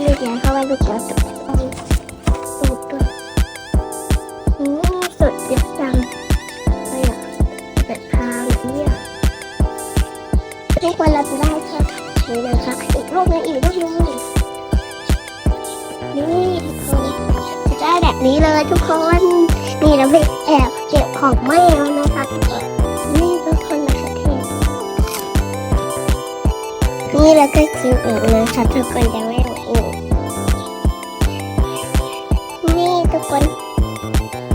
ลูกเขีเข้าไปลูกเขียวสุดสุดด้วยอืมสุดยอะจังเลยอะเป็ดพางเนี่ยทุกคนรับได้แค่นี้นะคะอีกรูปนึงอีกรูปนึงนี่ทุกคนจะได้แบบนี้เลยทุกคนนี่เราไปแอบเก็บของแมวนะคะนี่ทุกคนนะคะนี่เราก็คิวอีกเลยค่ะทุกคนยังไม่ 滚